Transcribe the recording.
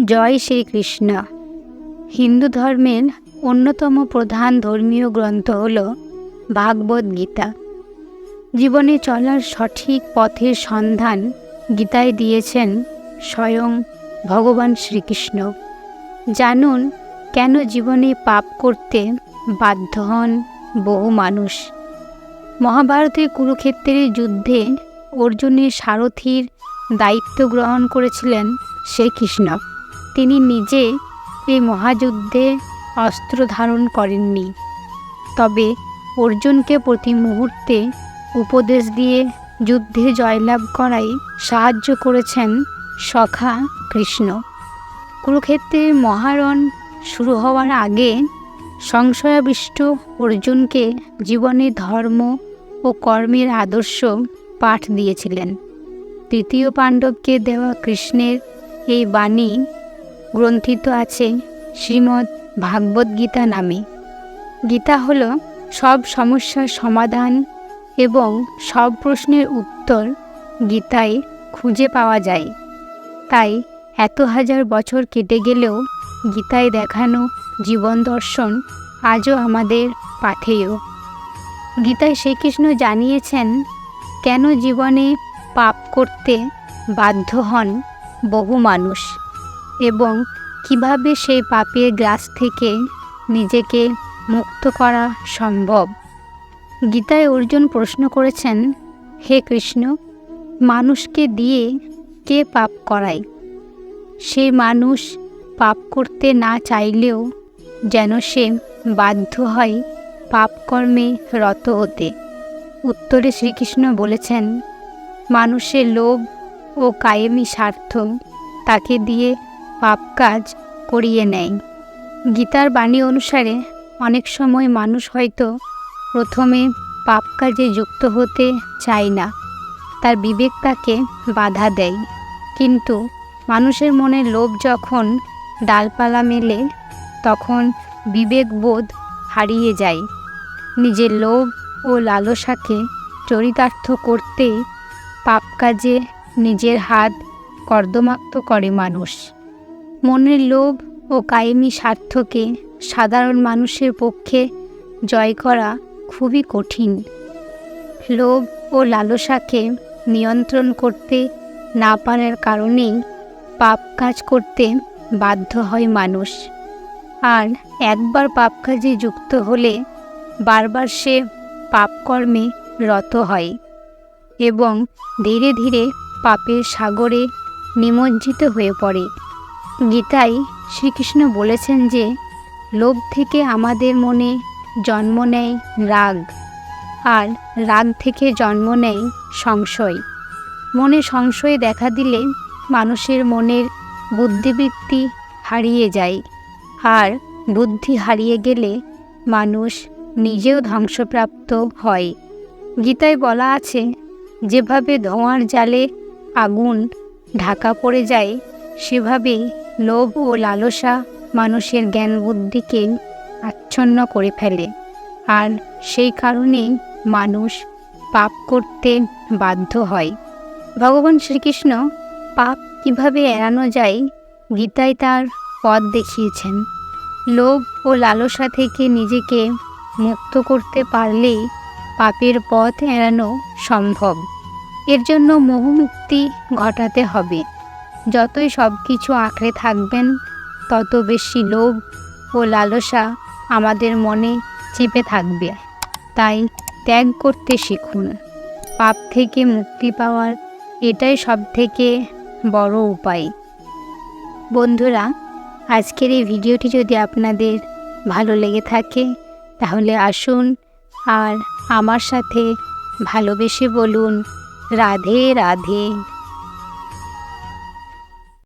জয় শ্রীকৃষ্ণ। হিন্দু ধর্মের অন্যতম প্রধান ধর্মীয় গ্রন্থ হল ভাগবত গীতা। জীবনে চলার সঠিক পথের সন্ধান গীতায় দিয়েছেন স্বয়ং ভগবান শ্রীকৃষ্ণ। জানুন, কেন জীবনে পাপ করতে বাধ্য হন বহু মানুষ? মহাভারতের কুরুক্ষেত্রের যুদ্ধে অর্জুনের সারথীর দায়িত্ব গ্রহণ করেছিলেন শ্রীকৃষ্ণ। তিনি নিজে এই মহাযুদ্ধে অস্ত্র ধারণ করেননি। তবে অর্জুনকে প্রতি মুহূর্তে উপদেশ দিয়ে যুদ্ধে জয়লাভ করাই সাহায্য করেছেন সখা কৃষ্ণ। কুরুক্ষেত্রের মহারণ শুরু হওয়ার আগে সংশয়াবিষ্ট অর্জুনকে জীবনে ধর্ম ও কর্মের আদর্শ পাঠ দিয়েছিলেন। তৃতীয় পাণ্ডবকে দেওয়া কৃষ্ণের এই বাণী গ্রন্থিত আছে শ্রীমদ্ ভাগবত গীতা নামে। গীতা হল সব সমস্যার সমাধান এবং সব প্রশ্নের উত্তর গীতায় খুঁজে পাওয়া যায়। তাই এত হাজার বছর কেটে গেলেও গীতায় দেখানো জীবন দর্শন আজও আমাদের পাথেয় গীতায় শ্রীকৃষ্ণ জানিয়েছেন, কেন জীবনে পাপ করতে বাধ্য হন বহু মানুষ? এবং কীভাবে সেই পাপের গ্রাস থেকে নিজেকে মুক্ত করা সম্ভব? গীতায় অর্জুন প্রশ্ন করেছেন, হে কৃষ্ণ, মানুষকে দিয়ে কে পাপ করায়? সে মানুষ পাপ করতে না চাইলেও যেন সে বাধ্য হয় পাপকর্মে রত হতে। উত্তরে শ্রীকৃষ্ণ বলেছেন, মানুষের লোভ ও কায়েমি স্বার্থ তাকে দিয়ে পাপ কাজ করিয়ে নেয়। গীতার বাণী অনুসারে অনেক সময় মানুষ হয়তো প্রথমে পাপ কাজে যুক্ত হতে চায় না। তার বিবেক তাকে বাধা দেয়। কিন্তু মানুষের মনে লোভ যখন ডালপালা মেলে, তখন বিবেকবোধ হারিয়ে যায়। নিজের লোভ ও লালসাকে চরিতার্থ করতে পাপ কাজে নিজের হাত কর্দমাক্ত করে মানুষ। মনের লোভ ও কায়েমি স্বার্থকে সাধারণ মানুষের পক্ষে জয় করা খুবই কঠিন। লোভ ও লালসাকে নিয়ন্ত্রণ করতে না পারার কারণেই পাপ কাজ করতে বাধ্য হয় মানুষ। আর একবার পাপ কাজে যুক্ত হলে বারবার সে পাপকর্মে রত হয় এবং ধীরে ধীরে পাপের সাগরে নিমজ্জিত হয়ে পড়ে। গীতায় শ্রীকৃষ্ণ বলেছেন যে, লোভ থেকে আমাদের মনে জন্ম নেয় রাগ, আর রাগ থেকে জন্ম নেয় সংশয়। মনে সংশয় দেখা দিলে মানুষের মনের বুদ্ধিবৃত্তি হারিয়ে যায়, আর বুদ্ধি হারিয়ে গেলে মানুষ নিজেও ধ্বংসপ্রাপ্ত হয়। গীতায় বলা আছে, যেভাবে ধোঁয়ার জালে আগুন ঢাকা পড়ে যায়, সেভাবেই লোভ ও লালসা মানুষের জ্ঞান বুদ্ধিকে আচ্ছন্ন করে ফেলে। আর সেই কারণেই মানুষ পাপ করতে বাধ্য হয়। ভগবান শ্রীকৃষ্ণ পাপ কীভাবে এড়ানো যায় গীতায় তার পথ দেখিয়েছেন। লোভ ও লালসা থেকে নিজেকে মুক্ত করতে পারলেই পাপের পথ এড়ানো সম্ভব। এর জন্য মোহমুক্তি ঘটাতে হবে। যতই সব কিছু আঁকড়ে থাকবেন, তত বেশি লোভ ও লালসা আমাদের মনে চেপে থাকবে। তাই ত্যাগ করতে শিখুন। পাপ থেকে মুক্তি পাওয়ার এটাই সব থেকে বড় উপায়। বন্ধুরা, আজকের এই ভিডিওটি যদি আপনাদের ভালো লেগে থাকে, তাহলে আসুন আর আমার সাথে ভালোবেসে বলুন, রাধে রাধে।